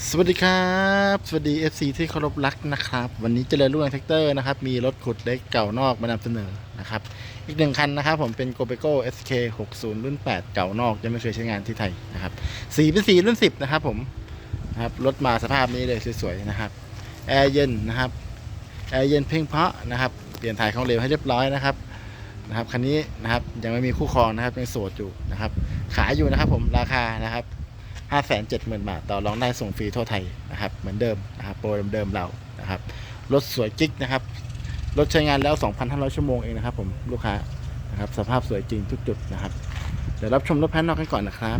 สวัสดีครับ สวัสดี FC ที่เคารพรักนะครับ วันนี้เจริญรุ่งเรืองแท็กเตอร์นะครับ มีรถขุดเล็กเก่านอกมานำเสนอนะครับ อีกหนึ่งคันนะครับ ผมเป็น g o b e c o SK 60 รุ่น 8 เก่านอก ยังไม่เคยใช้งานที่ไทยนะครับสีเป็นสีรุ่น 10 นะครับผมนะครับรถมาสภาพนี้เลยสวยๆนะครับแอร์เย็นนะครับแอร์เย็นเพ่งเพาะนะครับ เปลี่ยนถ่ายของเหลวให้เรียบร้อยนะครับนะครับคันนี้นะครับยังไม่มีคู่ครองนะครับยังโสดอยู่นะครับ ขายอยู่นะครับผมราคานะครับ 5 7 0 0 0 0 บาท ต่อรองได้ส่งฟรีทั่วไทยนะครับ เหมือนเดิมนะครับ โปรเดิมๆเรานะครับ รถสวยจิ๊กนะครับ รถใช้งานแล้ว 2,500 ชั่วโมงเองนะครับผมลูกค้านะครับ สภาพสวยจริงทุกจุดนะครับ เดี๋ยวรับชมรถแพนนอกกันก่อนนะครับ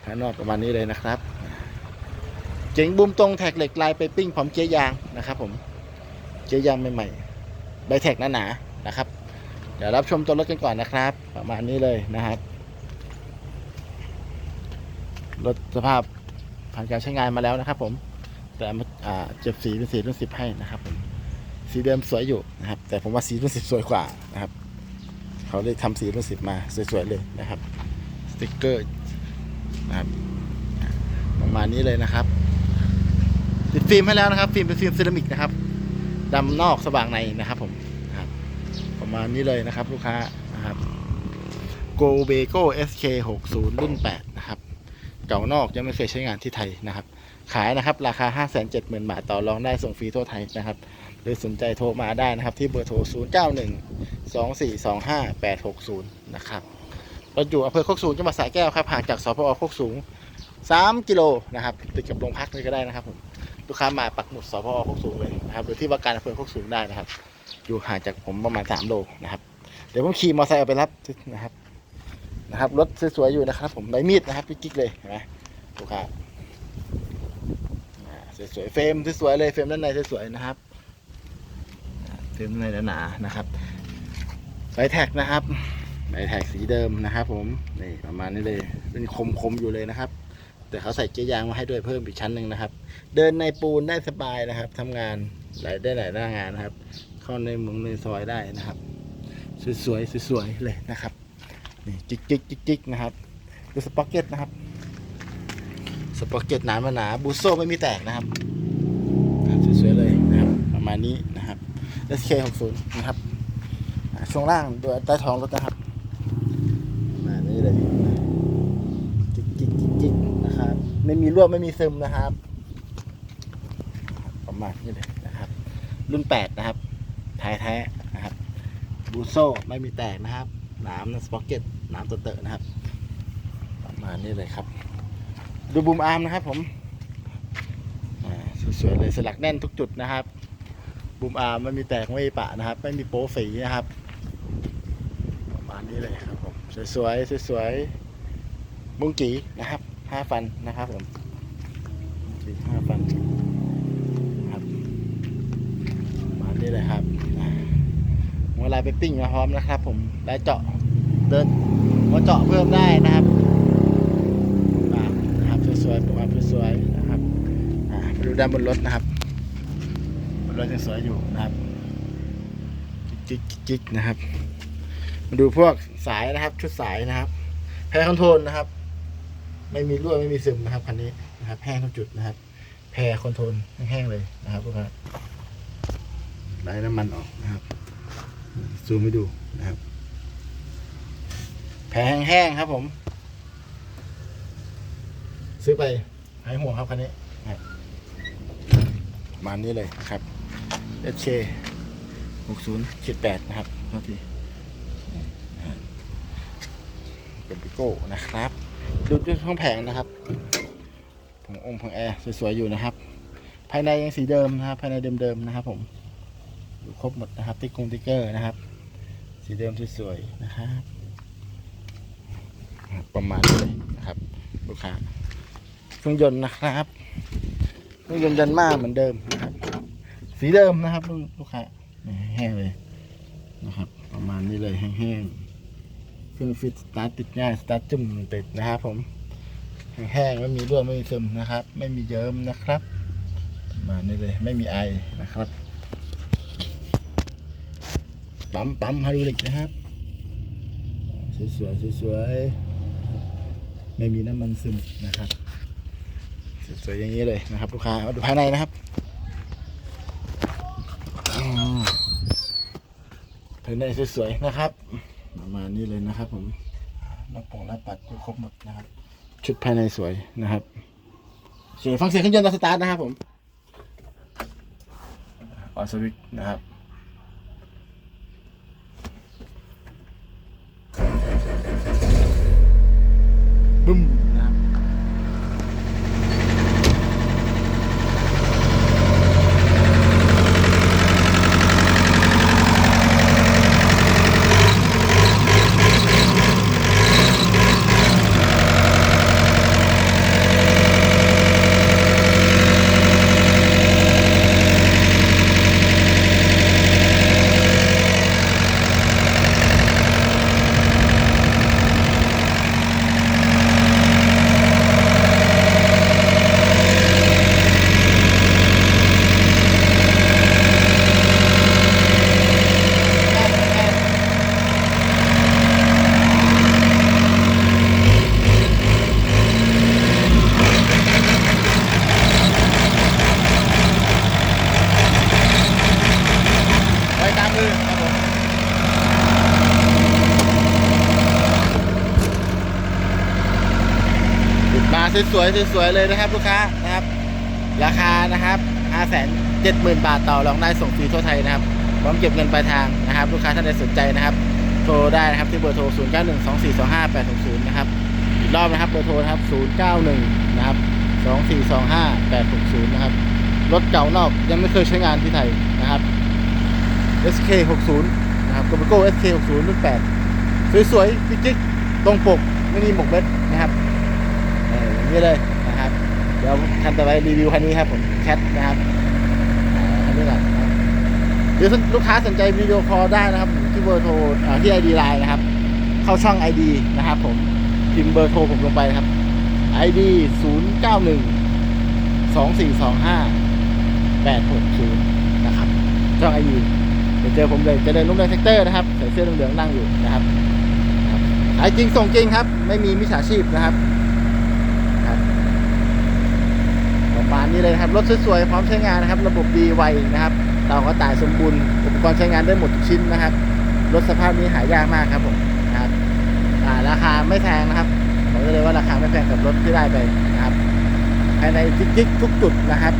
แพนนอกประมาณนี้เลยนะครับ เจ๋งบูมตรงแท็กเหล็กลายไปปิ้งพร้อมเกียร์ยางนะครับ ผม เกียร์ยางใหม่ๆใบแท็กหนาๆนะครับ เดี๋ยวรับชมตัวรถกันก่อนนะครับ ประมาณนี้เลยนะครับ รถสภาพผ่านการใช้งานมาแล้วนะครับ ผม แต่เจ็บสีเป็นสีรุ่นสิบให้นะครับผมสีเดิมสวยอยู่นะครับ แต่ผมว่าสีรุ่นสิบสวยกว่านะครับ เขาเลยทำสีรุ่นสิบมาสวยๆเลยนะครับสติกเกอร์นะครับประมาณนี้เลยนะครับ ติดฟิล์มให้แล้วนะครับ ฟิล์มเป็นฟิล์มเซรามิกนะครับดำนอกสว่างในนะครับ ผมครับ ประมาณนี้เลยนะครับ ลูกค้านะครับ Go b e g o SK 60รุ่น8นะครับ เก่านอกยังไม่เคยใช้งานที่ไทยนะครับ ขายนะครับราคา 5 7 0 0 0 0 บาทต่อรองได้ส่งฟรีทั่วไทยนะครับ หรือสนใจโทรมาได้นะครับ ที่เบอร์โทร 0 9 1 2 4 2 5 8 6 0 นะครับเราอยู่อำเภอโคกสูงจังหวัดสระแก้วครับห่างจากสพอโคกสูง 3 กิโลนะครับติดกับโรงพักเลยก็ได้นะครับผมลูกค้ามาปักหมุดสพอโคกสูงเลยนะครับหรือที่ว่าการอำเภอโคกสูงได้นะครับ อยู่ห่างจากผมประมาณ 3 โลนะครับเดี๋ยวผมขี่มอเตอร์ไซค์เอาไปรับนะครับ นะครับรถสวยๆอยู่นะครับ ผมใบมีดนะครับกิ๊กเลยเห็นไหมลูกค้าสวยๆเฟรมสวยๆเลยเฟรมด้านในสวยๆนะครับเฟรมด้านในหนาๆนะครับใบแท็กนะครับใบแท็กสีเดิมนะครับ ผมนี่ประมาณนี้เลยเป็นคมๆอยู่เลยนะครับ แต่เขาใส่เกียร์ยางมาให้ด้วยเพิ่มอีกชั้นหนึ่งนะครับ เดินในปูนได้สบายนะครับทำงานหลายได้หลายหน้างานนะครับ เข้าในเมืองในซอยได้นะครับ สวยๆสวยๆเลยนะครับ นี่จิกจิกจิกจิกนะครับ ดูสป็อกเก็ตนะครับ สป็อกเก็ตหนามาหนาบูโซ่ไม่มีแตกนะครับ สวยๆเลยนะครับ ประมาณนี้นะครับ SK60 นะครับ ช่วงล่างดูใต้ท้องรถนะครับมาณนี้เลยจิกจิกจิกจิกนะครับ ไม่มีรั่วไม่มีซึมนะครับ ประมาณนี้เลยนะครับ รุ่น 8 นะครับท้ายแท้นะครับ บูโซ่ไม่มีแตกนะครับ นามนะสป็อกเก็ตนามตัวเตอะนะครับ ประมาณนี้เลยครับ ดูบูมอาร์มนะครับผมสวยๆเลยสลักแน่นทุกจุดนะครับบูมอาร์มไม่มีแตกไม่มีปะนะครับ ไม่มีโป๊ฝีนะครับ ประมาณนี้เลยครับผมสวยๆสวยๆมุงกีนะครับห้าฟันนะครับผมมุงกีห้าฟันนะครับประมาณนี้เลยครับอ่า หัวลาย ไปปิ้งมาพร้อมนะครับ ผมได้เจาะเดินหัวเจาะเพิ่มได้นะครับอ่านะครับสวยๆประมาสวยๆนะครับอ่ามาดูด้านบนรถนะครับบนรถยังสวยอยู่นะครับจิกๆจิกนะครับ มาดูพวกสายนะครับ ชุดสายนะครับแพรคอนโทรลนะครับ ไม่มีรั่วไม่มีซึมนะครับคันนี้นะครับแห้งทุกจุดนะครับ แพรคอนโทรลแห้งๆเลยนะครับลูกค้าไล่น้ำมันออกนะครับ ซูมให้ดูนะครับ แผลแห้งๆครับผม ซื้อไปหายห่วงครับคันนี้นะครับประมาณนี้เลยนะครับ SK 60ขีด8นะครับโทษทีเป็นปิโก้นะครับดูด้วยท้องแผงนะครับผงองค์ผงแอร์สวยๆอยู่นะครับ ภายในยังสีเดิมนะครับ ภายในเดิมๆนะครับผม ดูครบหมดนะครับติ๊กกงติ๊กเกอร์นะครับ สีเดิมสวยๆนะครับประมาณนี้เลยนะครับ ลูกค้าเครื่องยนต์นะครับเครื่องยนต์ยันมาเหมือนเดิมนะครับ สีเดิมนะครับลูกค้าแห้งเลยนะครับ ประมาณนี้เลยแห้งๆเครื่องฟิตสตาร์ทติดง่ายสตาร์ทจุ่มติดนะครับ ผมแห้งๆไม่มีร่วไม่มีซึมนะครับ ไม่มีเยิ้มนะครับประมาณนี้เลยไม่มีไอนะครับ ปั๊มปั๊มไฮดรอลิกนะครับ สวยๆสวยๆไม่มีน้ำมันซึมนะครับ สวยๆอย่างนี้เลยนะครับลูกค้ามาดูภายในนะครับภายในสวยๆนะครับ ประมาณนี้เลยนะครับ ผมหน้าปงหน้าปัดก็ครบหมดนะครับ ชุดภายในสวยนะครับสวยฟังเสียงเครื่องยนต์ตอนสตาร์ทนะครับผมออสวิกนะครับ บึ้มนะครับ ไว้ตามมือครับผมติดมา สวยๆสวยๆเลยนะครับ ลูกค้านะครับ ราคานะครับ5 7 0 0 0 0 บาทต่อรองได้ส่งฟรีทั่วไทยนะครับพร้อมเก็บเงินปลายทางนะครับ ลูกค้าท่านใดสนใจนะครับ โทรได้นะครับที่เบอร์โทร 0 9 1 2 4 2 5 8 6 0 นะครับอีกรอบนะครับเบอร์โทรนะครับ 0 9 1 นะครับ 2 4 2 5 8 6 0 นะครับ รถเก่านอกยังไม่เคยใช้งานที่ไทยนะครับ SK 60นะครับโกโก้ SK 60รุ่น8สวยๆ จิ๊กๆตรงปก ไม่มีหมกเม็ดนะครับ อย่างนี้เลยนะครับเดี๋ยวคันต่อไปรีวิวคันนี้ครับผมแคทนะครับคันนี้ก่อนหรือลูกค้าสนใจวิดีโอคอลได้นะครับ ที่เบอร์โทรที่ ID Line นะครับ เข้าช่อง ID นะครับ ผมพิมพ์เบอร์โทรผมลงไปครับ ID 0 9 1 2 4 2 5 8 6 0นะครับช่องไอดีเดี๋ยวเจอผมเลยจะเดินลุ่มเรืองเซกเตอร์นะครับใส่เสื้อเหลืองนั่งอยู่นะครับขายจริงส่งจริงครับ ไม่มีมิจฉาชีพนะครับ ประมาณนี้เลยนะครับ รถสวยๆ พร้อมใช้งานนะครับ ระบบดีไวนะครับเตากระต่ายสมบูรณ์อุปกรณ์ใช้งานได้หมดทุกชิ้นนะครับ รถสภาพนี้หายากมากครับผมนะครับราคาไม่แพงนะครับบอกได้เลยว่าราคาไม่แพงกับรถที่ได้ไปนะครับภายในจิ๊กๆทุกจุดนะครับ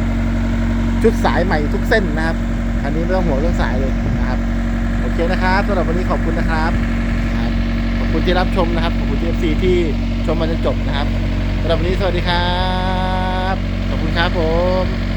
ชุดสายใหม่ทุกเส้นนะครับอันนี้ไม่ต้องห่วงเรื่องสายเลยนะครับโอเคนะครับสำหรับวันนี้ขอบคุณนะครับขอบคุณที่รับชมนะครับขอบคุณที่ FC ที่ชมมาจนจบนะครับสำหรับวันนี้สวัสดีครับ ครับผม